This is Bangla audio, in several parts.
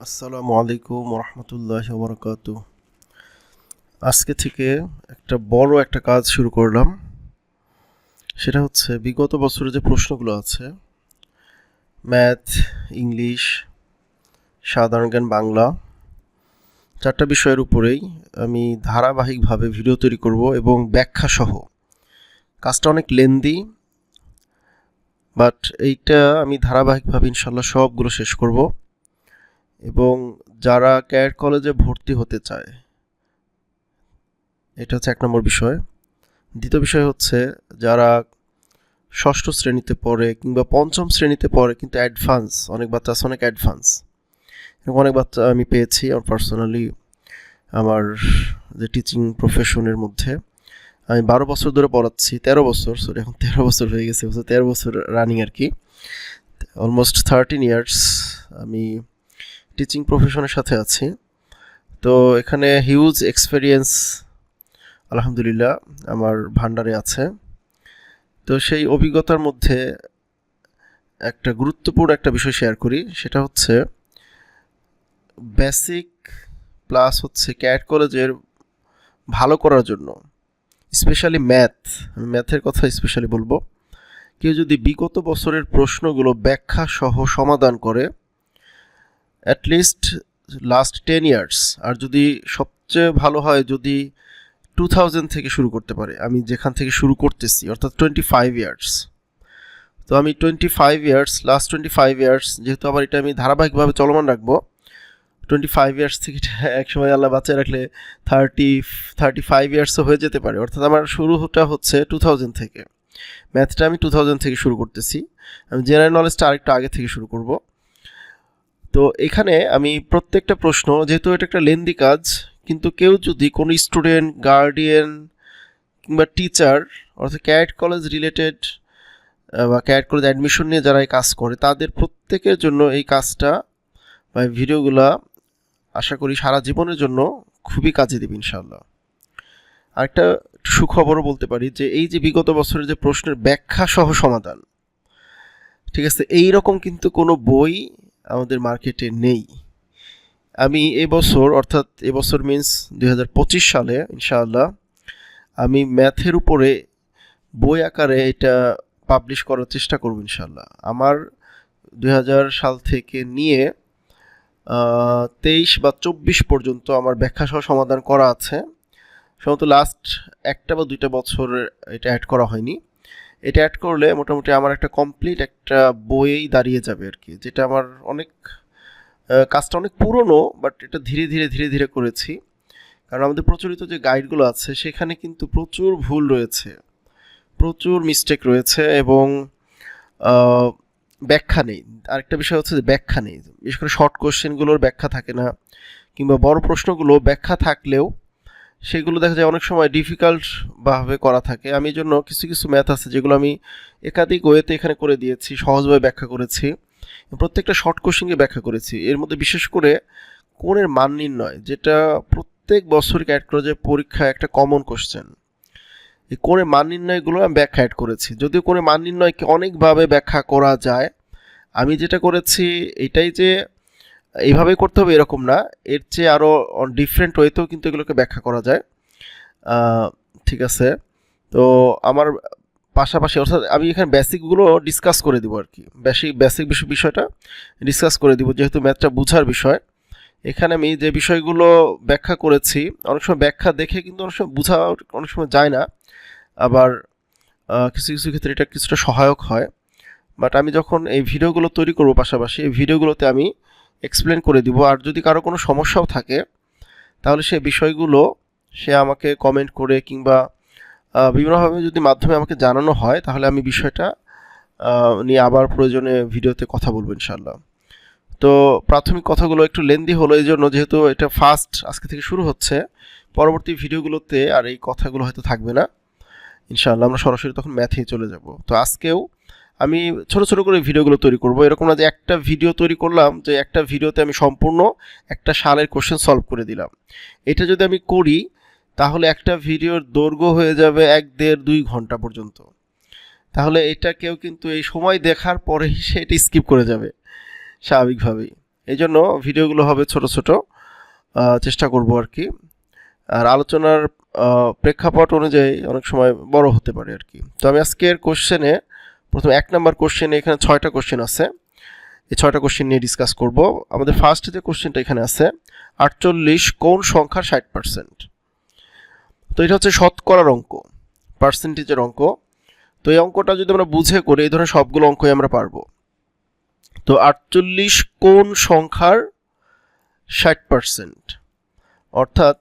আসসালামু আলাইকুম রহমতুল্লাহ বরকাত আজকে থেকে একটা বড় একটা কাজ শুরু করলাম। সেটা হচ্ছে বিগত বছরের যে প্রশ্নগুলো আছে, ম্যাথ, ইংলিশ, সাধারণ জ্ঞান, বাংলা, চারটা বিষয়ের উপরেই আমি ধারাবাহিকভাবে ভিডিও তৈরি করব এবং ব্যাখ্যা সহ কাজটা অনেক লেন্দি, বাট এইটা আমি ধারাবাহিকভাবে ইনশাল্লাহ সবগুলো শেষ করব। এবং যারা ক্যাট কলেজে ভর্তি হতে চায়, এটা হচ্ছে এক নম্বর বিষয়। দ্বিতীয় বিষয় হচ্ছে যারা ষষ্ঠ শ্রেণীতে পড়ে কিংবা পঞ্চম শ্রেণীতে পড়ে কিন্তু অ্যাডভান্স অনেক বাচ্চা আছে, অনেক অ্যাডভান্স এবং অনেক বাচ্চা আমি পেয়েছি, আমার পার্সোনালি আমার যে টিচিং প্রফেশনের মধ্যে। আমি বারো বছর ধরে পড়াচ্ছি, তেরো বছর সরি এখন তেরো বছর হয়ে গেছে তেরো বছর রানিং আর কি। অলমোস্ট থার্টিন ইয়ার্স আমি টিচিং প্রফেশনের সাথে আছি। তো এখানে হিউজ এক্সপেরিয়েন্স আলহামদুলিল্লাহ, আমার ভান্ডারে আছে। তো সেই অভিজ্ঞতার মধ্যে একটা গুরুত্বপূর্ণ একটা বিষয় শেয়ার করি, সেটা হচ্ছে বেসিক প্লাস হচ্ছে ক্যাট কলেজের ভালো করার জন্য স্পেশালি ম্যাথ আমি ম্যাথের কথা স্পেশালি বলব। কেউ যদি বিগত বছরের প্রশ্নগুলো ব্যাখ্যা সহ সমাধান করে at least last ten years আর যদি সবচেয়ে ভালো হয়, যদি টু থাউজেন্ড থেকে শুরু করতে পারে, আমি যেখান থেকে শুরু করতেছি, অর্থাৎ টোয়েন্টি ফাইভ ইয়ার্স তো আমি twenty five years last twenty five years যেহেতু আবার এটা আমি ধারাবাহিকভাবে চলমান রাখব টোয়েন্টি ফাইভ ইয়ার্স থেকে এক সময় আল্লাহ বাঁচিয়ে রাখলে থার্টি থার্টি ফাইভ ইয়ার্সও হয়ে যেতে পারে। অর্থাৎ আমার শুরুটা হচ্ছে টু থাউজেন্ড থেকে। ম্যাথটা আমি টু থাউজেন্ড থেকে শুরু করতেছি। আমি জেনারেল নলেজটা আরেকটু আগে থেকে শুরু করব। তো এখানে আমি প্রত্যেকটা প্রশ্ন, যেহেতু এটা একটা লেন্দি কাজ, কিন্তু কেউ যদি কোনো স্টুডেন্ট গার্ডিয়ান কিংবা টিচার অর্থাৎ ক্যাট কলেজ রিলেটেড বা ক্যাট কলেজ অ্যাডমিশন নিয়ে যারা এই কাজ করে, তাদের প্রত্যেকের জন্য এই কাজটা বা ভিডিওগুলা আশা করি সারা জীবনের জন্য খুবই কাজে দেবে ইনশাল্লাহ আরেকটা সুখবরও বলতে পারি যে এই যে বিগত বছরের যে প্রশ্নের ব্যাখ্যা সহ সমাধান, ঠিক আছে এই রকম কিন্তু কোনো বই আমাদের মার্কেটে নেই। আমি এবছর অর্থাৎ এবছর মিন্স দু হাজার পঁচিশ সালে, ইনশাআল্লাহ, আমি ম্যাথের উপরে বই আকারে এটা পাবলিশ করার চেষ্টা করব ইনশাল্লাহ আমার দু হাজার সাল থেকে নিয়ে তেইশ বা চব্বিশ পর্যন্ত আমার ব্যাখ্যা সহ সমাধান করা আছে। সম্ভবত লাস্ট একটা বা দুইটা বছর এটা অ্যাড করা হয়নি। এটা অ্যাড করলে মোটামুটি আমার একটা কমপ্লিট একটা বইয়েই দাঁড়িয়ে যাবে আর কি, যেটা আমার অনেক কাজটা অনেক পুরনো বাট এটা ধীরে ধীরে ধীরে ধীরে করেছি। কারণ আমাদের প্রচলিত যে গাইডগুলো আছে, সেখানে কিন্তু প্রচুর ভুল রয়েছে, প্রচুর মিস্টেক রয়েছে এবং ব্যাখ্যা নেই। আরেকটা বিষয় হচ্ছে যে ব্যাখ্যা নেই। বিশেষ করে শর্ট কোশ্চেনগুলোর ব্যাখ্যা থাকে না, কিংবা বড় প্রশ্নগুলো ব্যাখ্যা থাকলেও সেগুলো দেখা যায় অনেক সময় ডিফিকাল্টভাবে করা থাকে। আমি জন্য কিছু কিছু ম্যাথ আছে যেগুলো আমি একাধিক ওয়েতে এখানে করে দিয়েছি, সহজভাবে ব্যাখ্যা করেছি। প্রত্যেকটা শর্ট কোশ্চেনকে ব্যাখ্যা করেছি। এর মধ্যে বিশেষ করে কোণের মান নির্ণয়, যেটা প্রত্যেক বছর ক্যাট কলেজে পরীক্ষায় একটা কমন কোশ্চেন এই কোণের মান নির্ণয়গুলো আমি ব্যাখ্যা অ্যাড করেছি। যদিও কোণের মান নির্ণয়কে অনেকভাবে ব্যাখ্যা করা যায়, আমি যেটা করেছি এটাই যে এইভাবেই করতে হবে, এরকম না। এর চেয়ে আরও ডিফারেন্ট ওয়েতেও কিন্তু এগুলোকে ব্যাখ্যা করা যায়। ঠিক আছে। তো আমার পাশাপাশি অর্থাৎ আমি এখানে বেসিকগুলো ডিসকাস করে দিব আর কি। বেসিক বেসিক বিষয়টা ডিসকাস করে দিব, যেহেতু ম্যাথটা বোঝার বিষয়। এখানে আমি যে বিষয়গুলো ব্যাখ্যা করেছি, অনেক সময় ব্যাখ্যা দেখে কিন্তু অনেক সময় বোঝা অনেক সময় যায় না। আবার কিছু কিছু ক্ষেত্রে এটা কিছুটা সহায়ক হয়। বাট আমি যখন এই ভিডিওগুলো তৈরি করব পাশাপাশি, এই ভিডিওগুলোতে আমি এক্সপ্লেন করে দিব। আর যদি কারও কোনো সমস্যাও থাকে, তাহলে সে বিষয়গুলো সে আমাকে কমেন্ট করে কিংবা বিভিন্নভাবে যদি মাধ্যমে আমাকে জানানো হয়, তাহলে আমি বিষয়টা নিয়ে আবার প্রয়োজনে ভিডিওতে কথা বলব ইনশাল্লাহ তো প্রাথমিক কথাগুলো একটু লেন্দি হলো এই জন্য যেহেতু এটা ফার্স্ট আজকে থেকে শুরু হচ্ছে, পরবর্তী ভিডিওগুলোতে আর এই কথাগুলো হয়তো থাকবে না। ইনশাআল্লাহ আমরা সরাসরি তখন ম্যাথেই চলে যাব। তো আজকেও আমি ছোট ছোট করে ভিডিওগুলো তৈরি করব। এরকম না যে একটা ভিডিও তৈরি করলাম, যে একটা ভিডিওতে আমি সম্পূর্ণ একটা সালের কোশ্চেন সলভ করে দিলাম। এটা যদি আমি করি, তাহলে একটা ভিডিওর দৈর্ঘ্য হয়ে যাবে এক, দেড়, দুই ঘণ্টা পর্যন্ত। তাহলে এটা কেউ কিন্তু এই সময় দেখার পরেই সে এটা স্কিপ করে যাবে, স্বাভাবিকভাবেই। এই জন্য ভিডিওগুলো হবে ছোট ছোট চেষ্টা করব আর কি। আর আলোচনার প্রেক্ষাপট অনুযায়ী অনেক সময় বড় হতে পারে আর কি। তো আমি আজকের কোশ্চেনে প্রথম এক নাম্বার কোশ্চেনে এখানে ছয়টা কোশ্চেন আছে। এই ছয়টা কোশ্চেন নিয়ে ডিসকাস করব। আমাদের ফার্স্ট যে কোশ্চেনটা এখানে আছে, আটচল্লিশ কোন সংখ্যার ষাট পার্সেন্ট তো এটা হচ্ছে শতকরার অঙ্ক পার্সেন্টেজের অঙ্ক। তো এই অঙ্কটা যদি আমরা বুঝে করি এই ধরনের সবগুলো অঙ্কই আমরা পারব। তো আটচল্লিশ কোন সংখ্যার ষাট পার্সেন্ট অর্থাৎ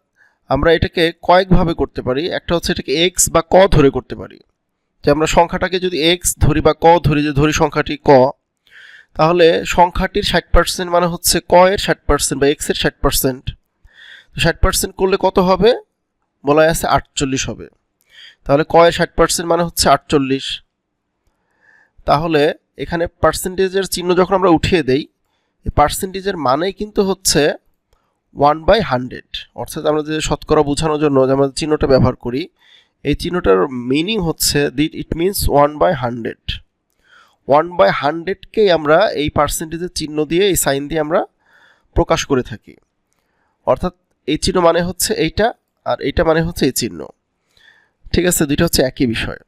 আমরা এটাকে কয়েকভাবে করতে পারি। একটা হচ্ছে এটাকে এক্স বা ক ধরে করতে পারি। যে আমরা সংখ্যাটাকে যদি এক্স ধরি বা ক ধরি যে ধরি সংখ্যাটি ক, তাহলে সংখ্যাটির ষাট পার্সেন্ট মানে হচ্ছে ক এর ষাট পার্সেন্ট বা এক্সের ষাট পার্সেন্ট ষাট পার্সেন্ট করলে কত হবে? বলা আছে আটচল্লিশ হবে। তাহলে ক এর ষাট পার্সেন্ট মানে হচ্ছে আটচল্লিশ। তাহলে এখানে পার্সেন্টেজের চিহ্ন যখন আমরা উঠিয়ে দেই, এই পার্সেন্টেজের মানেই কিন্তু হচ্ছে ওয়ান বাই হান্ড্রেড অর্থাৎ আমরা যে শতকরা বোঝানোর জন্য যে আমরা চিহ্নটা ব্যবহার করি এই চিহ্নটার মিনিং হচ্ছে the it means one by hundred one by হান্ড্রেডকেই আমরা এই পার্সেন্টেজের চিহ্ন দিয়ে, এই সাইন দিয়ে আমরা প্রকাশ করে থাকি। অর্থাৎ এই চিহ্ন মানে হচ্ছে এইটা, আর এইটা মানে হচ্ছে এই চিহ্ন। ঠিক আছে, দুইটা হচ্ছে একই বিষয়।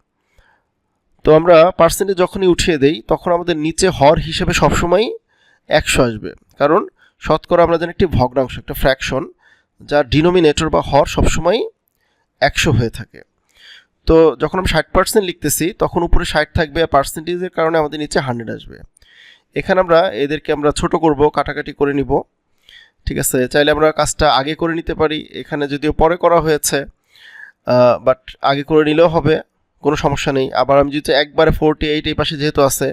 তো আমরা পার্সেন্টেজ যখনই উঠিয়ে দেই, তখন আমাদের নিচে হর হিসেবে সবসময় একশো আসবে। কারণ শতকরা আমরা জানি একটি ভগ্নাংশ, একটা ফ্র্যাকশন যার ডিনোমিনেটর বা হর সবসময় একশো হয়ে থাকে। তো যখন আমি ষাট পার্সেন্ট লিখতেছি, তখন উপরে ষাট থাকবে, আর পার্সেন্টেজের কারণে আমাদের নিচে হান্ড্রেড আসবে। এখানে আমরা এদেরকে আমরা ছোট করব, কাটাকাটি করে নিব। ঠিক আছে? চাইলে আমরা কাজটা আগে করে নিতে পারি। এখানে যদিও পরে করা হয়েছে বাট আগে করে নিলেও হবে, কোনো সমস্যা নেই। আবার আমি যেহেতু একবারে ফোরটি এইট এই পাশে যেহেতু আছে,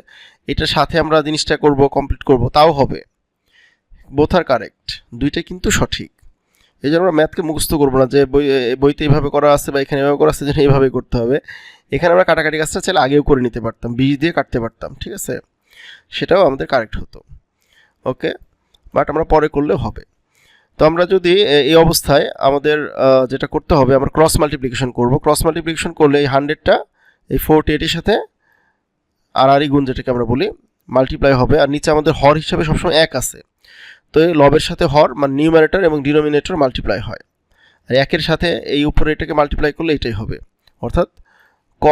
এটার সাথে আমরা জিনিসটা করব কমপ্লিট করব, তাও হবে। বোথ আর কারেক্ট দুইটাই কিন্তু সঠিক। এই জন্য আমরা ম্যাথকে মুখস্থ করব না যে বই বইতে এইভাবে করা আছে বা এখানে এভাবে করা আছে যেন এইভাবে করতে হবে। এখানে আমরা কাটাকাটি কাজটা চাইলে আগেও করে নিতে পারতাম, বীজ দিয়ে কাটতে পারতাম, ঠিক আছে? সেটাও আমাদের কারেক্ট হতো। ওকে বাট আমরা পরে করলেও হবে। তো আমরা যদি এই অবস্থায় আমাদের যেটা করতে হবে, আমরা ক্রস মাল্টিপ্লিকেশন করব। ক্রস মাল্টিপ্লিকেশন করলে এই হান্ড্রেডটা এই ফোরটি এইটের সাথে আর আরই গুণ যেটাকে আমরা বলি মাল্টিপ্লাই হবে। আর নিচে আমাদের হর হিসাবে সবসময় এক আছে। তো এই লবের সাথে হর মানে নিউমারেটর এবং ডিনোমিনেটর মাল্টিপ্লাই হয়। আর একের সাথে এই উপরে এটাকে মাল্টিপ্লাই করলে এটাই হবে। অর্থাৎ ক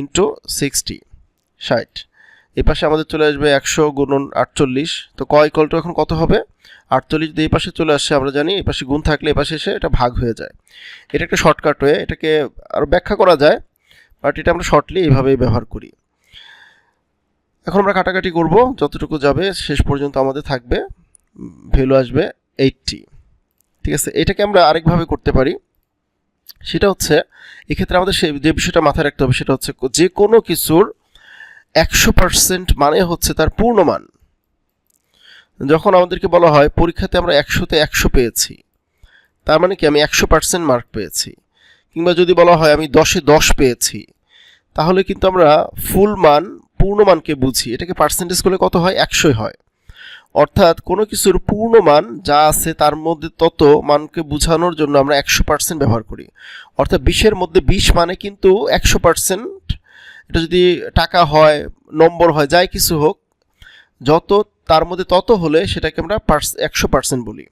ইন্টু সিক্সটি ষাট। এই পাশে আমাদের চলে আসবে একশো গুণন আটচল্লিশ। তো ক ইকল টু এখন কত হবে? আটচল্লিশ যদি এই পাশে চলে আসে, আমরা জানি এই পাশে গুণ থাকলে এই পাশে এসে এটা ভাগ হয়ে যায়। এটা একটা শর্টকাট হয়ে এটাকে আরও ব্যাখ্যা করা যায় বাট এটা আমরা শর্টলি এইভাবেই ব্যবহার করি। এখন আমরা কাটাকাটি করব, যতটুকু যাবে শেষ পর্যন্ত আমাদের থাকবে। ভ্যালু আসবে এইটটি। ঠিক আছে? এটাকে আমরা আরেকভাবে করতে পারি। সেটা হচ্ছে, এক্ষেত্রে আমাদের সে যে বিষয়টা মাথায় রাখতে হবে সেটা হচ্ছে যে কোনো কিছুর একশো পার্সেন্ট মানে হচ্ছে তার পূর্ণ মান যখন আমাদেরকে বলা হয়, পরীক্ষাতে আমরা একশোতে একশো পেয়েছি, তার মানে কি আমি একশো পার্সেন্ট মার্ক পেয়েছি। কিংবা যদি বলা হয় আমি দশে দশ পেয়েছি, তাহলে কিন্তু আমরা ফুল মান, পূর্ণমানকে বুঝি। এটাকে পার্সেন্টেজ করলে কত হয়? একশোই হয়। অর্থাৎ কোনো কিছুর পূর্ণ মান যা আছে তার মধ্যে তত মানকে বোঝানোর জন্য আমরা একশো পার্সেন্ট ব্যবহার করি। অর্থাৎ বিশের মধ্যে বিশ মানে কিন্তু একশো পার্সেন্ট এটা যদি টাকা হয়, নম্বর হয়, যাই কিছু হোক, যত তার মধ্যে তত হলে সেটাকে আমরা একশো পার্সেন্ট বলি।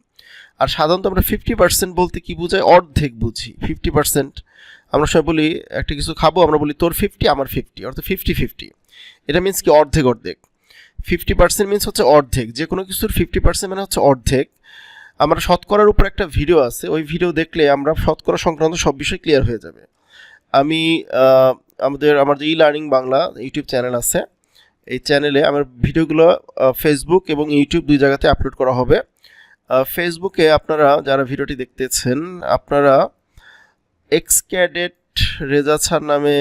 আর সাধারণত আমরা ফিফটি পার্সেন্ট বলতে কি বোঝায় অর্ধেক বুঝি, ফিফটি পার্সেন্ট আমরা সবাই বলি, একটা কিছু খাব? আমরা বলি, তোর ফিফটি আমার ফিফটি অর্থাৎ ফিফটি ফিফটি এটা মিন্স কি অর্ধেক অর্ধেক। ফিফটি পার্সেন্ট মিন্স হচ্ছে অর্ধেক। যে কোনো কিছুর ফিফটি পার্সেন্ট মানে হচ্ছে অর্ধেক। আমরা শতকরার উপর একটা ভিডিও আছে, ওই ভিডিও দেখলে আমরা শতকরা সংক্রান্ত সব বিষয় ক্লিয়ার হয়ে যাবে। আমি আমাদের, আমার যে e learning Bangla YouTube channel আছে, এই চ্যানেলে আমার ভিডিওগুলো ফেসবুক এবং ইউটিউব দুই জায়গাতে আপলোড করা হবে। ফেসবুকে আপনারা যারা ভিডিওটি দেখতেছেন, আপনারা এক্সক্যাডেট রেজা ছাড় নামে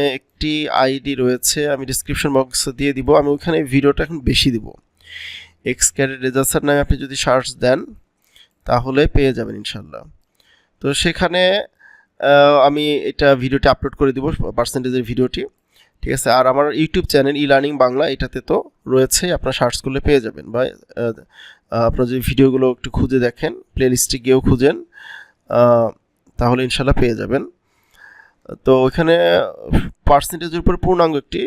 একটি আইডি রয়েছে, আমি ডিসক্রিপশন বক্সে দিয়ে দিব। আমি ওইখানে ভিডিওটা এখন বেশি দিব। এক্সক্যাডেট রেজা ছাড় নামে আপনি যদি সার্চ দেন, তাহলে পেয়ে যাবেন ইনশাল্লাহ তো সেখানে আমি এটা ভিডিওটি আপলোড করে দিব পার্সেন্টেজের ভিডিওটি। ঠিক আছে? আর আমার YouTube channel e learning Bangla, এটাতে তো রয়েছে, আপনারা সার্চ করলে পেয়ে যাবেন। বা আপনার যদি ভিডিওগুলো একটু খুঁজে দেখেন প্লেলিস্টে গিয়েও খুঁজেন তাহলে ইনশাল্লাহ পেয়ে যাবেন। তো ওইখানে পার্সেন্টেজের উপর পূর্ণাঙ্গ একটি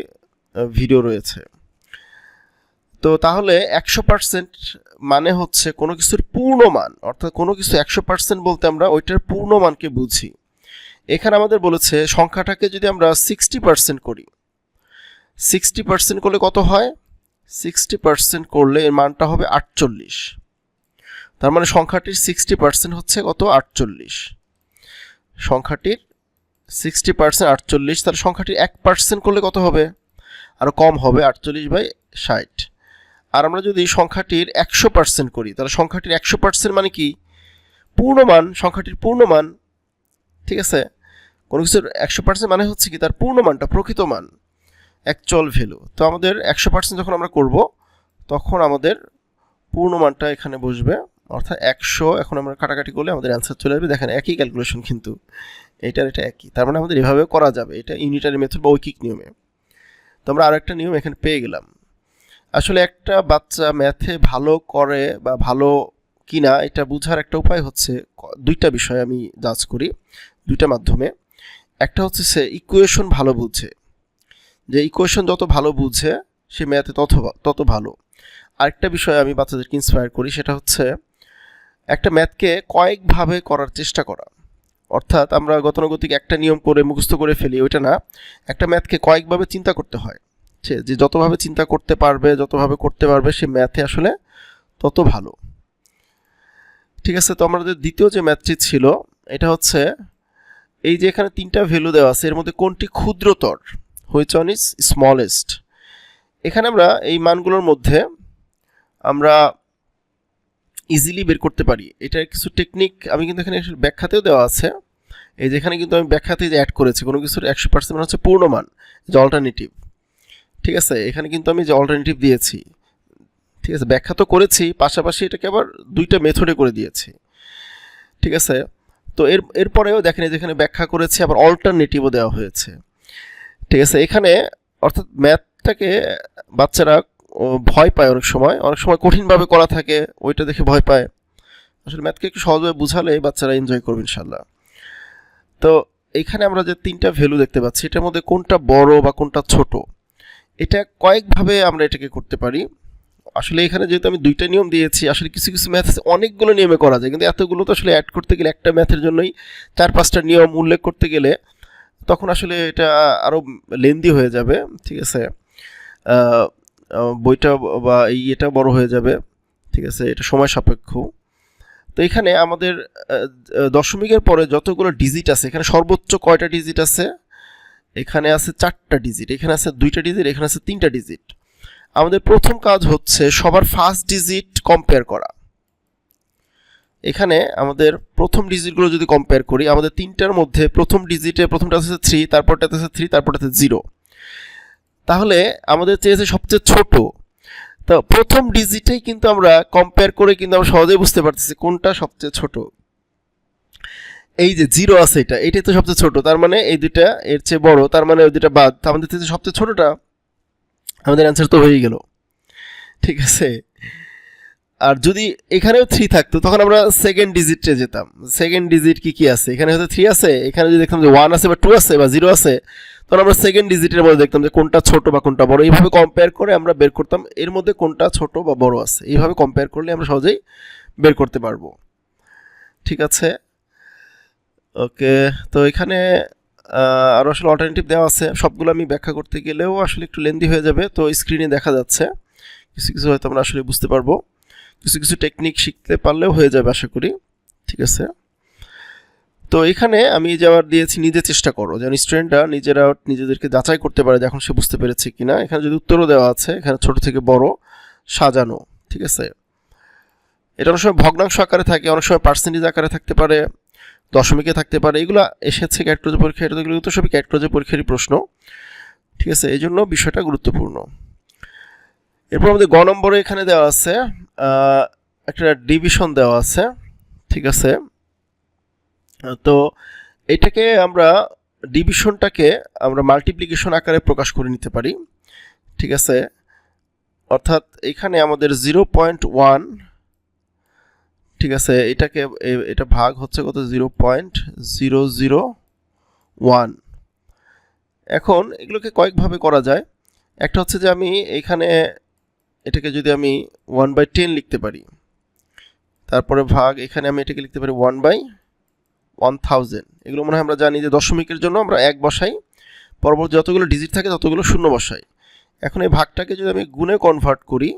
ভিডিও রয়েছে। তো তাহলে একশো পার্সেন্ট মানে হচ্ছে কোনো কিছুর পূর্ণ মান অর্থাৎ কোনো কিছু একশো পার্সেন্ট বলতে আমরা ওইটার পূর্ণ মানকে বুঝি। এখানে আমাদের বলেছে সংখ্যাটাকে যদি আমরা সিক্সটি পার্সেন্ট করি সিক্সটি পার্সেন্ট করলে কত হয়? সিক্সটি পার্সেন্ট করলে এর মানটা হবে আটচল্লিশ। তার মানে সংখ্যাটির সিক্সটি পার্সেন্ট হচ্ছে কত? আটচল্লিশ। সংখ্যাটির সিক্সটি পার্সেন্ট আটচল্লিশ, তাহলে সংখ্যাটি এক পার্সেন্ট করলে কত হবে? আরও কম হবে, আটচল্লিশ বাই ষাট। আর আমরা যদি সংখ্যাটির একশো পার্সেন্ট করি, তাহলে সংখ্যাটির একশো পার্সেন্ট মানে কি? পূর্ণমান, সংখ্যাটির পূর্ণমান, ঠিক আছে? কোনো কিছুর একশো পার্সেন্ট মানে হচ্ছে কি, তার পূর্ণমানটা, প্রকৃত মান অ্যাকচুয়াল ভ্যালু তো আমাদের একশো পার্সেন্ট যখন আমরা করব, তখন আমাদের পূর্ণমানটা এখানে বসবে, অর্থাৎ একশো, এখন আমরা কাটাকাটি করলে আমাদের অ্যান্সার চলে আসবে। দেখেন, একই ক্যালকুলেশন কিন্তু। এটার এটা একই। তার মানে আমাদের এভাবে করা যাবে। এটা ইউনিটারি মেথড বা ঐকিক নিয়মে। তো আমরা আরও আরেকটা নিয়ম এখানে পেয়ে গেলাম। আসলে একটা বাচ্চা ম্যাথে ভালো করে বা ভালো কিনা এটা বোঝার একটা উপায় হচ্ছে দুইটা বিষয় আমি জাজ করি, দুইটা মাধ্যমে। একটা হচ্ছে সে ইকুয়েশন ভালো বুঝে। যে ইকুয়েশন যত ভালো বুঝে, সে ম্যাথে তত তত ভালো। আরেকটা বিষয় আমি বাচ্চাদেরকে ইন্সপায়ার করি, সেটা হচ্ছে একটা ম্যাথকে কয়েকভাবে করার চেষ্টা করা। অর্থাৎ আমরা গতানুগতিক একটা নিয়ম করে মুখস্থ করে ফেলি, ওইটা না। একটা ম্যাথকে কয়েকভাবে চিন্তা করতে হয়। সে যে যতভাবে চিন্তা করতে পারবে, যতভাবে করতে পারবে, সে ম্যাথে আসলে তত ভালো। ঠিক আছে, তো আমাদের দ্বিতীয় যে ম্যাথটি ছিল, এটা হচ্ছে এই যে এখানে তিনটা ভ্যালু দেওয়া আছে, এর মধ্যে কোনটি ক্ষুদ্রতর হুইচ অন ইজ স্মলেস্ট এখানে আমরা এই মানগুলোর মধ্যে আমরা ইজিলি বের করতে পারি। এটার কিছু টেকনিক আমি কিন্তু এখানে ব্যাখ্যাতেও দেওয়া আছে। এই যেখানে কিন্তু আমি ব্যাখ্যাতে যে অ্যাড করেছি, কোনো কিছুর একশো পার্সেন্ট মানে হচ্ছে পূর্ণমান, যে অল্টারনেটিভ ঠিক আছে? এখানে কিন্তু আমি যে অল্টারনেটিভ দিয়েছি, ঠিক আছে? ব্যাখ্যা তো করেছি, পাশাপাশি এটাকে আবার দুইটা মেথডে করে দিয়েছি। ঠিক আছে? তো এর, এরপরেও দেখেন যেখানে ব্যাখ্যা করেছি, আবার অল্টারনেটিভও দেওয়া হয়েছে। ঠিক আছে? এখানে অর্থাৎ ম্যাথটাকে বাচ্চারা ভয় পায় অনেক সময়। অনেক সময় কঠিনভাবে করা থাকে, ওইটা দেখে ভয় পায়। আসলে ম্যাথকে একটু সহজভাবে বুঝালে বাচ্চারা এনজয় করবে ইনশাল্লাহ তো এখানে আমরা যে তিনটা ভ্যালু দেখতে পাচ্ছি, এটার মধ্যে কোনটা বড় বা কোনটা ছোট, এটা কয়েকভাবে আমরা এটাকে করতে পারি। আসলে এখানে যেহেতু আমি দুইটা নিয়ম দিয়েছি, আসলে কিছু কিছু ম্যাথ অনেকগুলো নিয়মে করা যায়, কিন্তু এতগুলো তো আসলে অ্যাড করতে গেলে একটা ম্যাথের জন্যই চার পাঁচটা নিয়ম উল্লেখ করতে গেলে তখন আসলে এটা আরও লেন্দি হয়ে যাবে, ঠিক আছে? বইটা বা এই এটা বড় হয়ে যাবে। ঠিক আছে? এটা সময় সাপেক্ষ। তো এখানে আমাদের দশমিকের পরে যতগুলো ডিজিট আছে, এখানে সর্বোচ্চ কয়টা ডিজিট আছে? এখানে আছে চারটা ডিজিট এখানে আছে দুইটা ডিজিট এখানে আছে তিনটা ডিজিট আমাদের প্রথম কাজ হচ্ছে সবার ফার্স্ট ডিজিট কম্পেয়ার করা। এখানে আমাদের প্রথম ডিজিটগুলো যদি কম্পেয়ার করি, আমাদের তিনটার মধ্যে প্রথম ডিজিটে প্রথমটা আছে থ্রি তারপরটাতে আছে থ্রি তারপরটাতে জিরো তাহলে আমাদের চেয়েছে সবচেয়ে ছোট। তো প্রথম ডিজিটেই কিন্তু আমরা কম্পেয়ার করে কিন্তু আমরা সহজেই বুঝতে পারতেছি কোনটা সবচেয়ে ছোট। এই যে জিরো আছে এটা, এটাই তো সবচেয়ে ছোট, তার মানে এই দুইটা এর চেয়ে বড়, তার মানে ওই দুইটা বাদ। আমাদের চেয়েছে সবচেয়ে ছোটটা, আমাদের অ্যান্সার তো হয়েই গেল। ঠিক আছে? আর যদি এখানেও থ্রি থাকতো, তখন আমরা সেকেন্ড ডিজিটে যেতাম। সেকেন্ড ডিজিট কি কি আছে? এখানে হয়তো থ্রি আছে, এখানে যদি দেখতাম যে ওয়ান আছে বা টু আছে বা জিরো আছে, তখন আমরা সেকেন্ড ডিজিটের মধ্যে দেখতাম যে কোনটা ছোট বা কোনটা বড়। এইভাবে কম্পেয়ার করে আমরা বের করতাম, এর মধ্যে কোনটা ছোট বা বড় আছে। এইভাবে কম্পেয়ার করলে আমরা সহজেই বের করতে পারব। ঠিক আছে? ওকে, তো এখানে আরও আসলে অল্টারনেটিভ দেওয়া আছে। সবগুলো আমি ব্যাখ্যা করতে গেলেও আসলে একটু লেন্দি হয়ে যাবে। তো স্ক্রিনে দেখা যাচ্ছে। কিছু কিছু হয়তো আমরা আসলে বুঝতে পারব। কিছু কিছু টেকনিক শিখতে পারলেও হয়ে যাবে আশা করি, ঠিক আছে? তো এখানে আমি যে আবার দিয়েছি, নিজে চেষ্টা করো। যেন স্টুডেন্টরা নিজেরা নিজেদেরকে যাচাই করতে পারে যে এখন সে বুঝতে পেরেছে কিনা। এখানে যদি উত্তরও দেওয়া আছে, এখানে ছোট থেকে বড়, সাজানো, ঠিক আছে? এটা অনেক সময় ভগ্নাংশ আকারে থাকে, অনেক সময় পার্সেন্টেজ আকারে থাকতে পারে, দশমিকে থাকতে পারে। এগুলো এসেছে ক্যাট্রোজে পরীক্ষা এটা তো সবই ক্যাট্রোজে পরীক্ষারই প্রশ্ন, ঠিক আছে? এই জন্য বিষয়টা গুরুত্বপূর্ণ। এরপর আমাদের গ নম্বরে এখানে দেওয়া আছে একটা ডিভিশন দেওয়া আছে, ঠিক আছে? তো এটাকে আমরা ডিভিশনটাকে আমরা মাল্টিপ্লিকেশন আকারে প্রকাশ করে নিতে পারি, ঠিক আছে? অর্থাৎ এখানে আমাদের জিরো পয়েন্ট ওয়ান ঠিক আছে? এটাকে এটা ভাগ হচ্ছে কত? Zero point zero zero one এখন এগুলোকে কয়েকভাবে করা যায়। একটা হচ্ছে যে আমি এখানে এটাকে যদি আমি ওয়ান বাই টেন লিখতে পারি, তারপরে ভাগ, এখানে আমি এটাকে লিখতে পারি ওয়ান বাই ওয়ান থাউজেন্ড এগুলো মনে হয় আমরা জানি যে দশমিকের জন্য আমরা এক বসাই, পরবর্তী যতগুলো ডিজিট থাকে ততগুলো শূন্য বসাই। এখন এই ভাগটাকে যদি আমি গুণে কনভার্ট করি,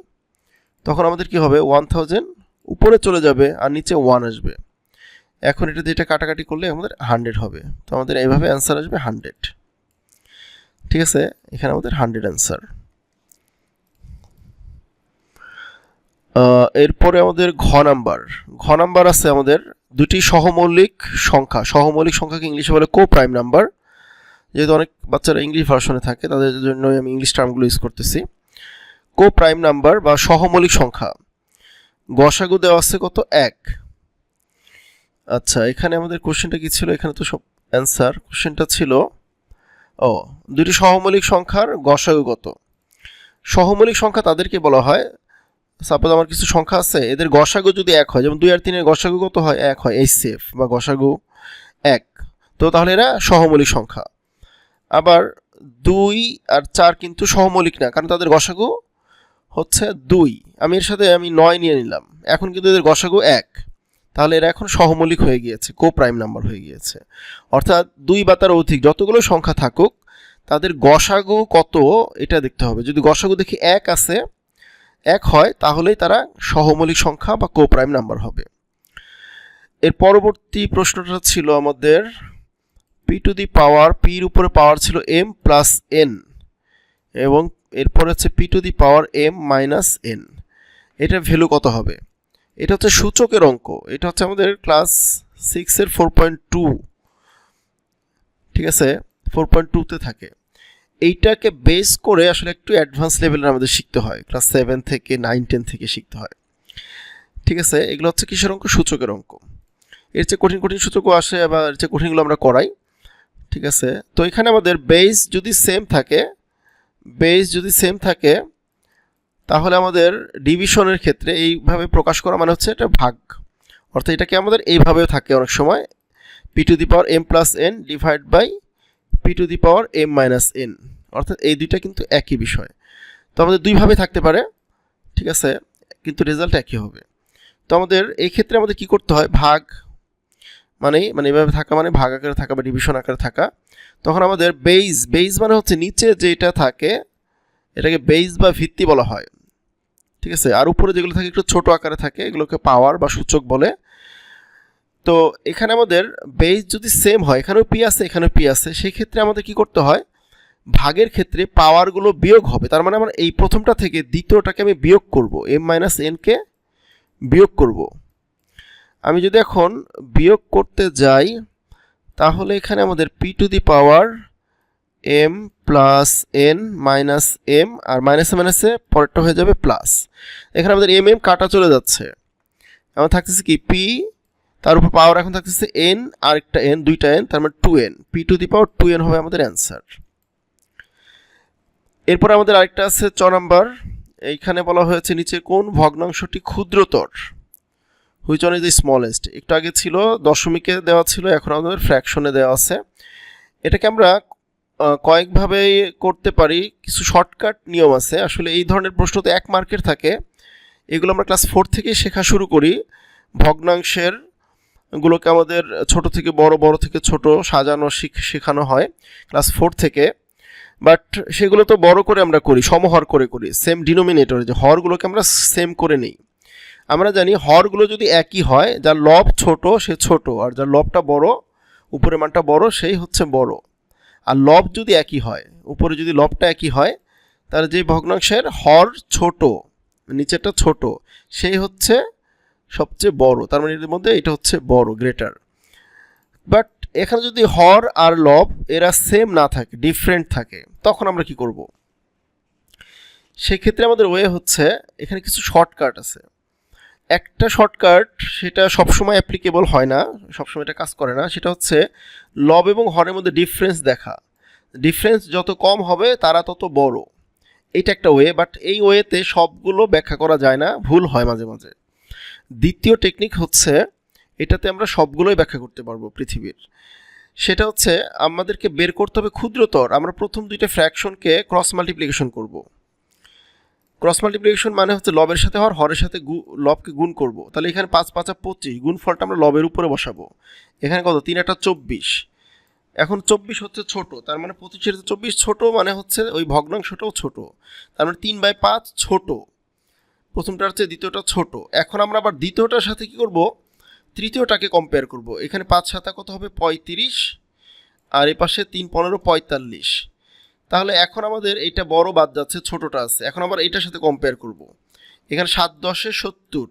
তখন আমাদের কি হবে? ওয়ান থাউজেন্ড উপরে চলে যাবে আর নিচে ওয়ান আসবে। এখন এটা দিয়ে এটা কাটাকাটি করলে আমাদের হান্ড্রেড হবে। তো আমাদের এইভাবে অ্যান্সার আসবে হান্ড্রেড ঠিক আছে? এখানে আমাদের হান্ড্রেড অ্যান্সার এরপরে আমাদের ঘ নাম্বার। ঘ নাম্বার আছে আমাদের দুটি সহমৌলিক সংখ্যা। সহমৌলিক সংখ্যাকে ইংলিশে বলে কো প্রাইম নাম্বার। যেহেতু অনেক বাচ্চারা ইংলিশ ভার্সনে থাকে, তাদের জন্যই আমি ইংলিশ টার্মগুলো ইউজ করতেছি। কো প্রাইম নাম্বার বা সহমৌলিক সংখ্যা। গসাগু দেওয়া আছে কত? এক। আচ্ছা এখানে আমাদের কোশ্চেনটা কি ছিল? এখানে তো সব অ্যান্সার। কোশ্চেনটা ছিল, ও, দুটি সহমৌলিক সংখ্যার গসাগু কত? সহমৌলিক সংখ্যা তাদেরকে বলা হয় সাপোজ আমার কিছু সংখ্যা আছে, এদের গসাগু যদি এক হয়, যেমন দুই আর তিনের গসাগু কত হয়? এক হয় এইচ সেফ বা গসাগু এক। তো তাহলে এরা সহমৌলিক সংখ্যা। আবার দুই আর চার কিন্তু সহমৌলিক না, কারণ তাদের গসাগু হচ্ছে দুই। আমি এর সাথে আমি নয় নিয়ে নিলাম। এখন কিন্তু এদের গসাগু এক। তাহলে এরা এখন সহমৌলিক হয়ে গিয়েছে কো প্রাইম নাম্বার হয়ে গিয়েছে। অর্থাৎ দুই বা তার অধিক যতগুলো সংখ্যা থাকুক, তাদের গসাগু কত, এটা দেখতে হবে। যদি গসাগু দেখি এক আছে এক হয়, তাহলেই তারা সহমৌলিক সংখ্যা বা কো প্রাইম নাম্বার হবে। এর পরবর্তী প্রশ্নটা ছিল আমাদের পি টু দি পাওয়ার পির উপরে পাওয়ার ছিল এম প্লাস এন এবং এরপরে হচ্ছে p to the power m minus n এটার ভ্যালু কত হবে? এটা হচ্ছে সূচকের অঙ্ক। এটা হচ্ছে আমাদের ক্লাস সিক্সের ফোর পয়েন্ট টু ঠিক আছে? ফোর পয়েন্ট টুতে থাকে। এইটাকে বেস করে আসলে একটু অ্যাডভান্স লেভেলের আমাদের শিখতে হয়। ক্লাস সেভেন থেকে নাইন টেন থেকে শিখতে হয়। ঠিক আছে? এগুলো হচ্ছে কিসের অঙ্ক? সূচকের অঙ্ক। এর চেয়ে কঠিন কঠিন সূচকও আসে আবার এর চেয়ে কঠিনগুলো আমরা করাই। ঠিক আছে? তো এখানে আমাদের বেস যদি সেম থাকে বেস যদি সেম থাকে, তাহলে আমাদের ডিভিশনের ক্ষেত্রে এইভাবে প্রকাশ করা মানে হচ্ছে এটা ভাগ। অর্থাৎ এটাকে আমাদের এইভাবেও থাকে অনেক সময়। P to the power m plus n divide by p to the power m minus n অর্থাৎ এই দুইটা কিন্তু একই বিষয়। তো আমাদের দুইভাবে থাকতে পারে, ঠিক আছে? কিন্তু রেজাল্ট একই হবে। তো আমাদের এই ক্ষেত্রে আমাদের কি করতে হয়? ভাগ মানে মানে এভাবে থাকা মানে ভাগ আকারে থাকা বা ডিভিশন আকারে থাকা। তখন আমাদের বেইজ বেইজ মানে হচ্ছে নিচে যেটা থাকে, এটাকে বেইজ বা ভিত্তি বলা হয়। ঠিক আছে? আর উপরে যেগুলো থাকে একটু ছোট আকারে থাকে, এগুলোকে পাওয়ার বা সূচক বলে। তো এখানে আমাদের বেস যদি সেম হয়, এখানেও পি আছে, এখানেও পি আছে, সেই ক্ষেত্রে আমাদের কি করতে হয়? ভাগের ক্ষেত্রে পাওয়ারগুলো বিয়োগ হবে। তার মানে আমার এই প্রথমটা থেকে দ্বিতীয়টাকে আমি বিয়োগ করব এম মাইনাস এনকে বিয়োগ করব। আমি যদি এখন বিয়োগ করতে যাই, তাহলে এখানে আমাদের p to the power m plus n minus m আর মাইনাসে মাইনাসে পরেরটা হয়ে যাবে প্লাস এখানে আমাদের এম এম কাটা চলে যাচ্ছে। আমার থাকতেছে কি? পি তার উপর পাওয়ার এখন থাকতেছে এন আর একটা এন দুইটা এন তার মানে two n p to the power two n হবে আমাদের অ্যান্সার এরপর আমাদের আরেকটা আছে চ নাম্বার, এইখানে বলা হয়েছে নিচে কোন ভগ্নাংশটি ক্ষুদ্রতর? Which one is the smallest একটু আগে ছিল, দশমিকে দেওয়া ছিল, এখন আমাদের ফ্র্যাকশনে দেওয়া আছে। এটাকে আমরা কয়েকভাবে করতে পারি, কিছু শর্টকাট নিয়ম আছে। আসলে এই ধরনের প্রশ্ন তো এক মার্কের থাকে। এগুলো আমরা ক্লাস ফোর থেকে শেখা শুরু করি, ভগ্নাংশের গুলোকে আমাদের ছোট থেকে বড় বড় থেকে ছোট সাজানো শেখানো হয় ক্লাস ফোর থেকে। বাট সেগুলো তো বড় করে আমরা করি, সমহর করে করি সেম ডিনোমিনেটর যে হরগুলোকে আমরা সেম করে নিই। আমরা জানি হরগুলো যদি একই হয়, যার লব ছোট, সে ছোট, আর যার লবটা বড় উপরে মানটা বড়, সেই হচ্ছে বড়। আর লব যদি একই হয়, উপরে যদি লবটা একই হয় তাহলে যে ভগ্নাংশের হর ছোট, নিচেরটা ছোট, সেই হচ্ছে সবচেয়ে বড়, তার মানে এর মধ্যে এটা হচ্ছে বড় গ্রেটার বাট এখানে যদি হর আর লব, এরা সেম না থাকে ডিফারেন্ট থাকে, তখন আমরা কি করব? সেক্ষেত্রে আমাদের ওয়ে হচ্ছে, এখানে কিছু শর্টকাট আছে। একটা শর্টকাট সেটা সবসময় অ্যাপ্লিকেবল হয় না, সবসময় এটা কাজ করে না, সেটা হচ্ছে লব এবং হরের মধ্যে ডিফারেন্স দেখা। ডিফারেন্স যত কম হবে, তারা তত বড়। এটা একটা ওয়ে বাট এই ওয়েতে সবগুলো ব্যাখ্যা করা যায় না, ভুল হয় মাঝে মাঝে। দ্বিতীয় টেকনিক হচ্ছে এটাতে আমরা সবগুলোই ব্যাখ্যা করতে পারব পৃথিবীর। সেটা হচ্ছে আমাদেরকে বের করতে হবে ক্ষুদ্রতর আমরা প্রথম দুইটা ফ্র্যাকশনকে ক্রস মাল্টিপ্লিকেশন করব। ক্রস মাল্টিপ্লিকেশন মানে হচ্ছে লবের সাথে হর হরের সাথে লবকে গুণ করব। তাহলে এখানে পাঁচ, পাঁচা পঁচিশ গুণ ফলটা আমরা লবের উপরে বসাবো। এখানে কত? তিন একটা চব্বিশ। এখন চব্বিশ হচ্ছে ছোট, তার মানে পঁচিশের চব্বিশ ছোট মানে হচ্ছে ওই ভগ্নাংশটাও ছোট। তার মানে তিন বাই পাঁচ ছোট। প্রথমটা হচ্ছে দ্বিতীয়টা ছোট। এখন আমরা আবার দ্বিতীয়টার সাথে কি করব? তৃতীয়টাকে কম্পেয়ার করব। এখানে পাঁচ সাতা কত হবে? পঁয়ত্রিশ। আর এ পাশে তিন পনেরো, পঁয়তাল্লিশ। তাহলে এখন আমাদের এইটা বড় বাদ যাচ্ছে, ছোটটা আছে। এখন আবার এইটার সাথে কম্পেয়ার করব। এখানে সাত দশে সত্তর।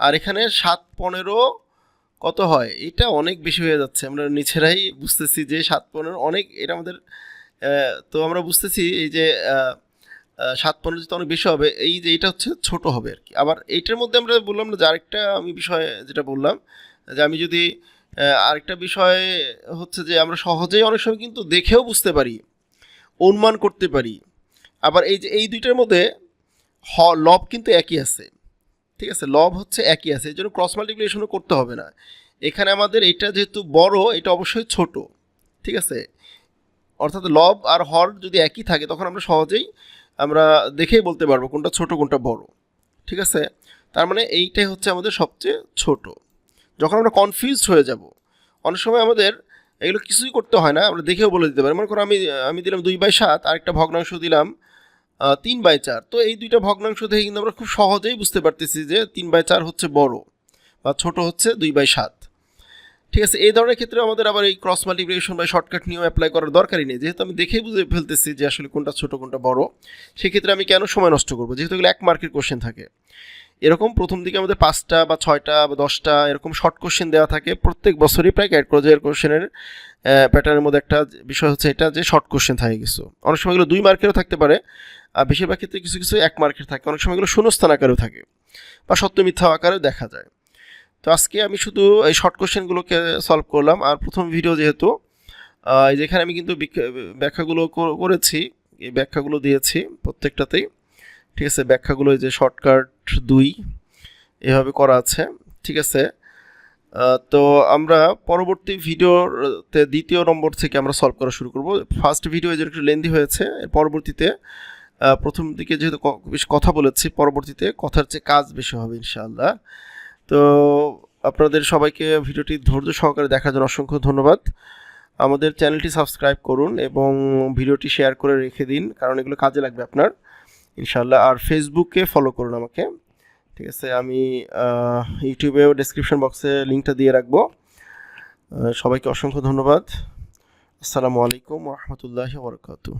আর এখানে সাত পনেরো কত হয়? এটা অনেক বেশি হয়ে যাচ্ছে। আমরা নিচেরাই বুঝতেছি যে সাত পনেরো অনেক, এটা আমাদের তো আমরা বুঝতেছি এই যে সাত পনেরো যেটা অনেক বেশি হবে। এই যে এটা হচ্ছে ছোট হবে আর কি। আবার এইটার মধ্যে আমরা বললাম না যে আরেকটা আমি বিষয় যেটা বললাম, যে আমি যদি আরেকটা বিষয় হচ্ছে যে আমরা সহজেই অনেক সময় কিন্তু দেখেও বুঝতে পারি, অনুমান করতে পারি। আবার এই যে এই দুইটার মধ্যে হ, লব কিন্তু একই আছে। ঠিক আছে? লব হচ্ছে একই আছে। এই জন্য ক্রস মাল্টিপ্লিকেশনও করতে হবে না। এখানে আমাদের এটা যেহেতু বড়, এটা অবশ্যই ছোট। ঠিক আছে? অর্থাৎ লব আর হর যদি একই থাকে, তখন আমরা সহজেই আমরা দেখেই বলতে পারব কোনটা ছোট, কোনটা বড়। ঠিক আছে? তার মানে এইটাই হচ্ছে আমাদের সবচেয়ে ছোট। যখন আমরা কনফিউজড হয়ে যাব, অনেক সময় আমাদের এগুলো কিছুই করতে হয় না, আমরা দেখেও বলে দিতে পারি। মনে করো আমি আমি দিলাম দুই বাই সাত, আরেকটা ভগ্নাংশ দিলাম তিন বাই চার। তো এই দুইটা ভগ্নাংশ থেকে কিন্তু আমরা খুব সহজেই বুঝতে পারতেছি যে তিন বাই চার হচ্ছে বড় বা ছোট হচ্ছে দুই বাই সাত। ঠিক আছে, এই ধরনের ক্ষেত্রে আমাদের আবার এই ক্রস মাল্টিপ্লিকেশন বা শর্টকাট নিয়ম অ্যাপ্লাই করার দরকারই নেই। যেহেতু আমি দেখেই বুঝে ফেলতেছি যে আসলে কোনটা ছোট, কোনটা বড়, সেক্ষেত্রে আমি কেন সময় নষ্ট করব? যেহেতু এগুলো এক মার্কের কোশ্চেন থাকে। এরকম প্রথম দিকে আমাদের পাঁচটা বা ছয়টা বা দশটা এরকম শর্ট কোশ্চেন দেওয়া থাকে, প্রত্যেক বছরই প্রায় ক্যাট কোশ্চেনের প্যাটার্নের মধ্যে একটা বিষয় হচ্ছে এটা যে শর্ট কোশ্চেন থাকে কিছু। অনেক সময় এগুলো দুই মার্কেরও থাকতে পারে, আর বেশিরভাগ ক্ষেত্রে কিছু কিছু এক মার্কের থাকে। অনেক সময় এগুলো শূন্যস্থান আকারেও থাকে বা সত্য মিথ্যা আকারেও দেখা যায়। তো আজকে আমি শুধু এই শর্ট কোশ্চেনগুলোকে সলভ করলাম। আর প্রথম ভিডিও যেহেতু যেখানে আমি কিন্তু ব্যাখ্যাগুলো কর- করেছি, এই ব্যাখ্যাগুলো দিয়েছি প্রত্যেকটাতেই। ঠিক আছে, ব্যাখ্যাগুলো যে শর্টকাট দুই, এভাবে করা আছে। ঠিক আছে তো আমরা পরবর্তী ভিডিওতে দ্বিতীয় নম্বর থেকে আমরা সলভ করা শুরু করব। ফার্স্ট ভিডিও যে একটু লেন্দি হয়েছে পরবর্তীতে প্রথম দিকে যেহেতু বেশি কথা বলেছি, পরবর্তীতে কথার চেয়ে কাজ বেশি হবে ইনশাআল্লাহ। তো আপনাদের সবাইকে ভিডিওটি ধৈর্য সহকারে দেখার জন্য অসংখ্য ধন্যবাদ। আমাদের চ্যানেলটি সাবস্ক্রাইব করুন এবং ভিডিওটি শেয়ার করে রেখে দিন, কারণ এগুলো কাজে লাগবে আপনার। ইনশাআল্লাহ, আর ফেসবুকে ফলো করুন আমাকে। ঠিক আছে, আমি ইউটিউবেও ডেসক্রিপশন বক্সে লিঙ্কটা দিয়ে রাখব। সবাইকে অসংখ্য ধন্যবাদ। আসসালামু আলাইকুম রহমতুল্লাহ বরকাতু